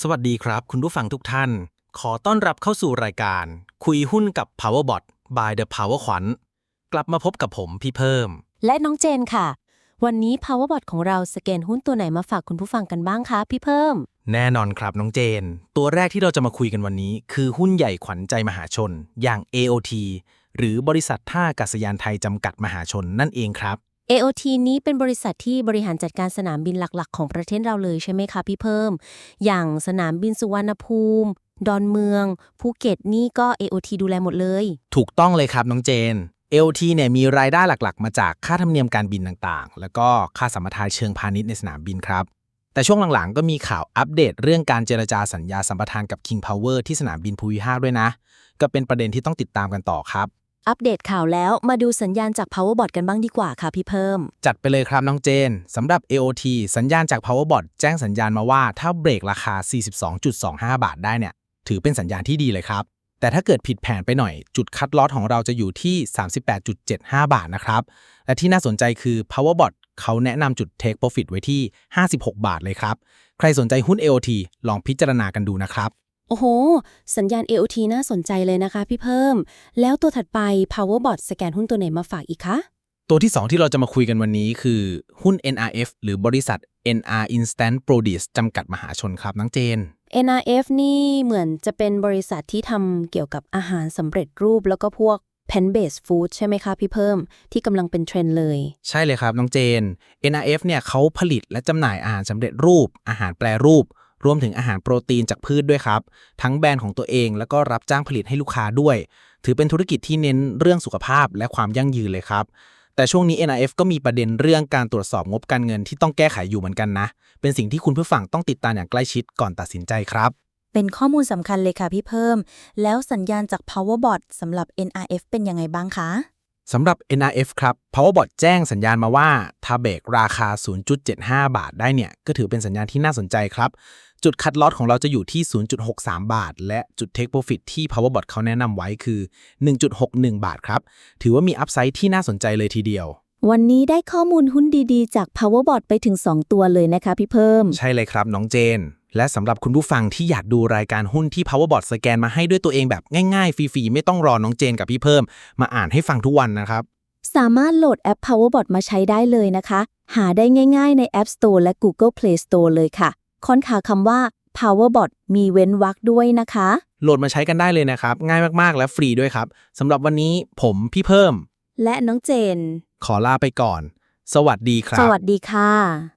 สวัสดีครับ คุณผู้ฟังทุกท่าน ขอต้อนรับเข้าสู่รายการ คุยหุ้นกับ Powerbot by The Power ขวัญกลับมาพบกับผมพี่เพิ่ม และน้องเจนค่ะ วันนี้ Powerbot ของเราสแกนหุ้นตัวไหนมาฝากคุณผู้ฟังกันบ้างคะพี่เพิ่ม แน่นอนครับน้องเจน ตัวแรกที่เราจะมาคุยกันวันนี้ คือหุ้นใหญ่ขวัญใจมหาชน อย่าง AOT หรือบริษัทท่าอากาศยานไทยจำกัดมหาชนนั่นเองครับ AOT นี้เป็นบริษัทที่บริหารจัดการสนามบินหลักๆ ของประเทศเราเลยใช่ไหมคะพี่เพิ่ม อย่างสนามบินสุวรรณภูมิ ดอนเมือง ภูเก็ตนี่ก็ AOT ดูแลหมดเลย ถูกต้องเลยครับน้องเจน AOT เนี่ยมีรายได้หลักๆ มาจากค่าธรรมเนียมการบินต่างๆ แล้วก็ค่าสัมปทานเชิงพาณิชย์ในสนามบินครับ แต่ช่วงหลังๆ ก็มีข่าวอัปเดตเรื่องการเจรจาสัญญาสัมปทานกับ King Power ที่สนามบินภูมิภาคด้วยนะ ก็เป็นประเด็นที่ต้องติดตามกันต่อครับ อัปเดตข่าวแล้วมาดูสัญญาณจาก Powerbot กันบ้างดีกว่าค่ะพี่เพิ่ม จัดไปเลยครับน้องเจนสำหรับ AOT สัญญาณจาก Powerbot แจ้งสัญญาณมาว่า ถ้าเบรกราคา 42.25 บาทได้เนี่ย ถือเป็นสัญญาณที่ดีเลยครับ แต่ถ้าเกิดผิดแผนไปหน่อย จุดคัดลอสของเราจะอยู่ที่ 38.75 บาทนะครับ และที่น่าสนใจคือ Powerbot เขาแนะนำจุด Take Profit ไว้ที่ 56 บาทเลยครับ ใครสนใจหุ้น AOT ลองพิจารณากันดูนะครับ โอ้โห สัญญาณ AOT น่าสนใจเลยนะคะพี่เพิ่ม แล้วตัวถัดไป Powerbot สแกนหุ้นตัวไหนมาฝากอีกคะ ตัวที่ 2 ที่เราจะมาคุยกันวันนี้คือหุ้น NRF หรือบริษัท NR Instant Produce จำกัดมหาชนครับน้องเจน NRF นี่เหมือนจะเป็นบริษัทที่ทำเกี่ยวกับอาหารสำเร็จรูปแล้วก็พวก pen based food ใช่ไหมคะพี่เพิ่ม ที่กำลังเป็นเทรนด์เลย ใช่เลยครับน้องเจน NRF เนี่ยเขาผลิตและจำหน่ายอาหารสำเร็จรูป อาหารแปรรูป รวมถึงอาหารโปรตีนจากพืชด้วยครับ ทั้งแบรนด์ของตัวเอง แล้วก็รับจ้างผลิตให้ลูกค้าด้วย ถือเป็นธุรกิจที่เน้นเรื่องสุขภาพและความยั่งยืนเลยครับแต่ช่วงนี้ NRF ก็มีประเด็นเรื่องการตรวจสอบงบการเงินที่ต้องแก้ไขอยู่เหมือนกันนะ เป็นสิ่งที่คุณผู้ฟังต้องติดตามอย่างใกล้ชิดก่อนตัดสินใจครับ เป็นข้อมูลสำคัญเลยค่ะพี่เพิ่ม แล้วสัญญาณจาก Powerbot สำหรับ NRF เป็นยังไงบ้างคะ สำหรับ NRF ครับ Powerbot แจ้งสัญญาณมาว่า ถ้าเบรกราคา 0.75 บาทได้เนี่ย ก็ถือเป็นสัญญาณที่น่าสนใจครับ จุดคัดลอสของเราจะอยู่ที่ 0.63 บาท และจุด Take Profit ที่ Powerbot เขาแนะนำไว้คือ 1.61 บาทครับ ถือว่ามีอัพไซด์ที่น่าสนใจเลยทีเดียว วันนี้ได้ข้อมูลหุ้นดีๆ จาก Powerbot ไปถึง 2 ตัวเลยนะคะพี่เพิ่ม ใช่เลยครับน้องเจน และสำหรับคุณผู้ฟังที่อยากดูรายการหุ้นที่ Powerbot สแกนมาให้ด้วยตัวเองแบบง่ายๆ ฟรีๆ ไม่ต้องรอน้องเจนกับพี่เพิ่ม มาอ่านให้ฟังทุกวันนะครับ สามารถโหลดแอป Powerbot มาใช้ได้เลยนะคะ หาได้ง่ายๆ ใน App Store และ Google Play Store เลยค่ะ ค้นหาคำว่า Powerbot มีเว้นวรรคด้วยนะคะ โหลดมาใช้กันได้เลยนะครับ ง่ายมากๆ และฟรีด้วยครับสำหรับวันนี้ผมพี่เพิ่ม และน้องเจน ขอลาไปก่อน สวัสดีครับ สวัสดีค่ะ